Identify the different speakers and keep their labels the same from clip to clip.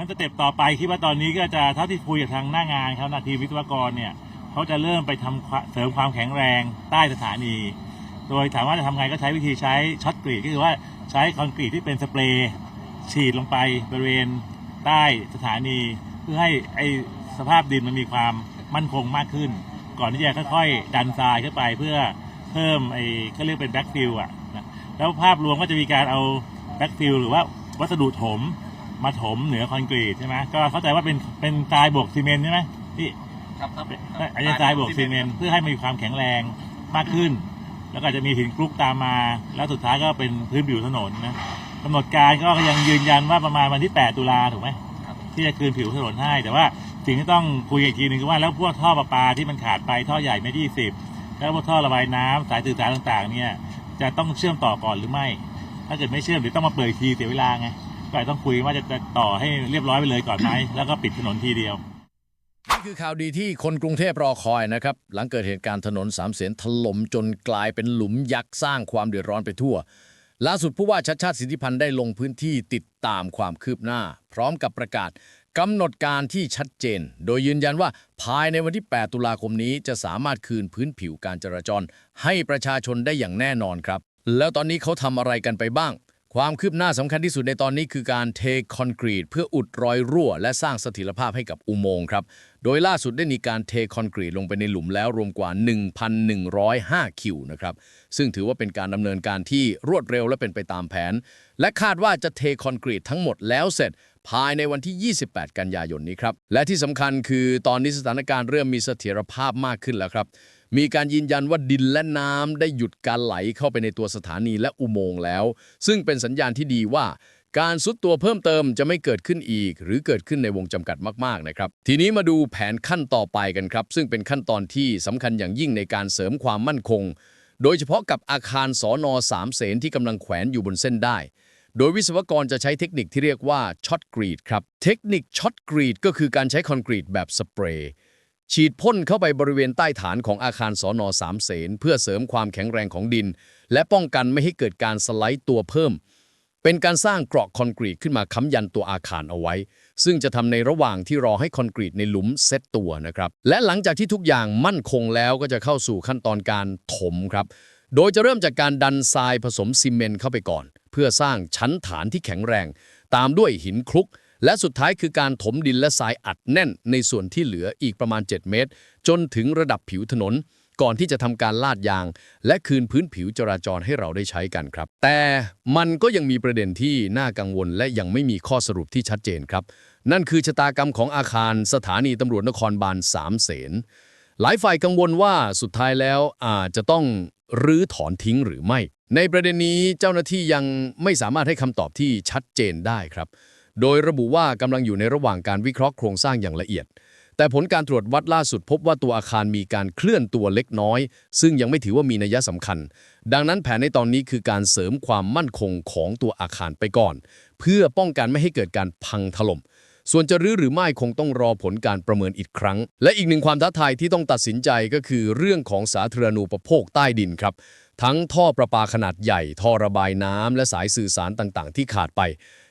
Speaker 1: งั้นสเต็ปต่อไปคิดว่าตอนนี้ก็จะเท่าที่คุยกับทางหน้างานเขานาทีวิศวกรเนี่ยเขาจะเริ่มไปทำควาเสริมความแข็งแรงใต้สถานี โดยถามว่าจะทำไงก็ใช้วิธีใช้ช็อตกรีดก็คือว่าใช้คอนกรีตที่เป็นสเปรย์ฉีดลงไปบริเวณใต้สถานี เพื่อให้ไอสภาพดินมันมีความมั่นคงมากขึ้น ก่อนที่จะค่อยๆ ดันทรายขึ้นไปเพื่อเพิ่มไอ้เขาเรียกเป็นแบ็กฟิลอะนะแล้วภาพรวมก็จะมีการเอาแบ็กฟิลหรือว่าวัสดุถม มาถมเหนือคอนกรีตใช่ไหมก็เข้าใจว่าเป็นเป็นทรายบวกซีเมนต์ใช่ไหมที่
Speaker 2: ครับครับ
Speaker 1: อันนี้ทรายบวกซีเมนต์เพื่อให้มีความแข็งแรงมากขึ้น แล้วก็อาจจะมีหินกรุ๊กตามมา แล้วสุดท้ายก็เป็นพื้นผิวถนนนะกำหนดการก็ยังยืนยันว่าประมาณวันที่ 8 ตุลาถูกไหม
Speaker 2: ครับ
Speaker 1: ที่จะคืนผิวถนนให้ แต่ว่าสิ่งที่ต้องคุยอีกทีหนึงคือว่าแล้วพวกท่อประปาที่มันขาดไปท่อใหญ่เมตรยี่สิบแล้วพวกท่อระบายน้ำสายสื่อสารต่างๆ เนี่ยจะต้องเชื่อมต่อก่อนหรือไม่ ถ้าเกิดไม่เชื่อมเดี๋ยวต้องมาเปิดอีกทีเสียเวลาไง ก็อาจต้องคุยว่าจะจะต่อให้เรียบร้อยไปเลยก่อนไหมแล้วก็ปิดถนนทีเดียว
Speaker 3: นี่คือข่าวดีที่คนกรุงเทพรอคอยนะครับ หลังเกิดเหตุการณ์ถนนสามเสนถล่มจนกลายเป็นหลุมยักษ์สร้างความเดือดร้อนไปทั่ว ล่าสุดผู้ว่าชัดชาติสิทธิพันธ์ได้ลงพื้นที่ติดตามความคืบหน้า พร้อมกับประกาศกำหนดการที่ชัดเจน โดยยืนยันว่าภายในวันที่ 8 ตุลาคมนี้จะสามารถคืนพื้นผิวการจราจร ให้ประชาชนได้อย่างแน่นอนครับ แล้วตอนนี้เขาทำอะไรกันไปบ้าง ความคืบหน้าสำคัญที่สุดในตอนนี้คือการเทคอนกรีตเพื่ออุดรอยรั่ว และสร้างเสถียรภาพให้กับอุโมงค์ครับ โดยล่าสุดได้มีการเทคอนกรีตลงไปในหลุมแล้วรวมกว่า 1,105 คิวนะครับ ซึ่งถือว่าเป็นการดำเนินการที่รวดเร็วและเป็นไปตามแผน และคาดว่าจะเทคอนกรีตทั้งหมดแล้วเสร็จ ภายในวันที่ 28 กันยายนนี้ครับ และที่สำคัญคือตอนนี้สถานการณ์เริ่มมีเสถียรภาพมากขึ้นแล้วครับ มีการยืนยันว่าดินและน้ำได้หยุดการไหลเข้าไปในตัวสถานีและอุโมงค์แล้ว ซึ่งเป็นสัญญาณที่ดีว่า การซุดตัวเพิ่มเติมจะไม่เกิดขึ้นอีก หรือเกิดขึ้นในวงจำกัดมากๆนะครับ ทีนี้มาดูแผนขั้นต่อไปกันครับ ซึ่งเป็นขั้นตอนที่สำคัญอย่างยิ่งในการเสริมความมั่นคง โดยเฉพาะกับอาคารสอนอสามเสนที่กำลังแขวนอยู่บนเส้นได้โดยวิศวกรจะใช้เทคนิคที่เรียกว่าช็อตกรีดครับ เทคนิคช็อตกรีดก็คือการใช้คอนกรีตแบบสเปรย์ ฉีดพ่นเข้าไปบริเวณใต้ฐานของอาคารสอนอสามเสนเพื่อเสริมความแข็งแรงของดิน และป้องกันไม่ให้เกิดการสไลด์ตัวเพิ่ม เป็นการสร้างเกราะคอนกรีตขึ้นมาค้ำยันตัวอาคารเอาไว้ ซึ่งจะทำในระหว่างที่รอให้คอนกรีตในหลุมเซตตัวนะครับและหลังจากที่ทุกอย่างมั่นคงแล้วก็จะเข้าสู่ขั้นตอนการถมครับ โดยจะเริ่มจากการดันทรายผสมซีเมนต์เข้าไปก่อน เพื่อสร้างชั้นฐานที่แข็งแรง ตามด้วยหินคลุก และสุดท้ายคือการถมดินและทรายอัดแน่นในส่วนที่เหลืออีกประมาณ 7 เมตร จนถึงระดับผิวถนน ก่อนที่จะทำการลาดยาง และคืนพื้นผิวจราจรให้เราได้ใช้กันครับ แต่มันก็ยังมีประเด็นที่น่ากังวล และยังไม่มีข้อสรุปที่ชัดเจนครับ นั่นคือชะตากรรมของอาคารสถานีตำรวจนครบาลสามเสนหลายฝ่ายกังวลว่าสุดท้ายแล้วอาจจะต้องรื้อถอนทิ้งหรือไม่ ในประเด็นนี้เจ้าหน้าที่ยังไม่สามารถให้คำตอบที่ชัดเจนได้ครับ โดยระบุว่ากำลังอยู่ในระหว่างการวิเคราะห์โครงสร้างอย่างละเอียด แต่ผลการตรวจวัดล่าสุดพบว่าตัวอาคารมีการเคลื่อนตัวเล็กน้อย ซึ่งยังไม่ถือว่ามีนัยสำคัญ ดังนั้นแผนในตอนนี้คือการเสริมความมั่นคงของตัวอาคารไปก่อน เพื่อป้องกันไม่ให้เกิดการพังถล่มส่วนจะรื้อหรือไม่คงต้องรอผลการประเมินอีกครั้ง และอีกหนึ่งความท้าทายที่ต้องตัดสินใจก็คือเรื่องของสาธารณูปโภคใต้ดินครับ ทั้งท่อประปาขนาดใหญ่ ท่อระบายน้ำและสายสื่อสารต่างๆ ที่ขาดไป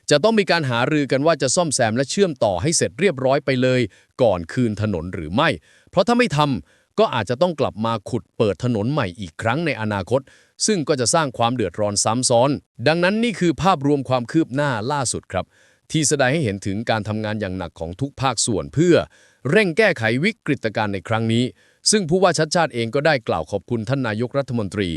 Speaker 3: จะต้องมีการหารือกันว่าจะซ่อมแซมและเชื่อมต่อให้เสร็จเรียบร้อยไปเลย ก่อนคืนถนนหรือไม่ เพราะถ้าไม่ทำก็อาจจะต้องกลับมาขุดเปิดถนนใหม่อีกครั้งในอนาคต ซึ่งก็จะสร้างความเดือดร้อนซ้ำซ้อน ดังนั้นนี่คือภาพรวมความคืบหน้าล่าสุดครับ ที่แสดงให้เห็นถึงการทำงานอย่างหนักของทุกภาคส่วนเพื่อ เร่งแก้ไขวิกฤตการณ์ในครั้งนี้ ซึ่งผู้ว่าชัดชาติเองก็ได้กล่าวขอบคุณท่านนายกรัฐมนตรี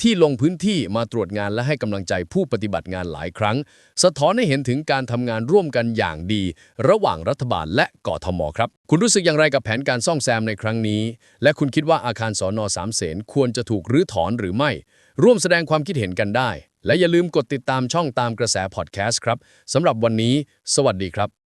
Speaker 3: ที่ลงพื้นที่มาตรวจงานและให้กำลังใจผู้ปฏิบัติงานหลายครั้ง สะท้อนให้เห็นถึงการทำงานร่วมกันอย่างดี ระหว่างรัฐบาลและกทมครับ คุณรู้สึกอย่างไรกับแผนการซ่อมแซมในครั้งนี้ และคุณคิดว่าอาคารสอนอสามเสนควรจะถูกรื้อถอนหรือไม่ ร่วมแสดงความคิดเห็นกันได้ และอย่าลืมกดติดตามช่องตามกระแสพอดแคสต์ครับสำหรับวันนี้ สวัสดีครับ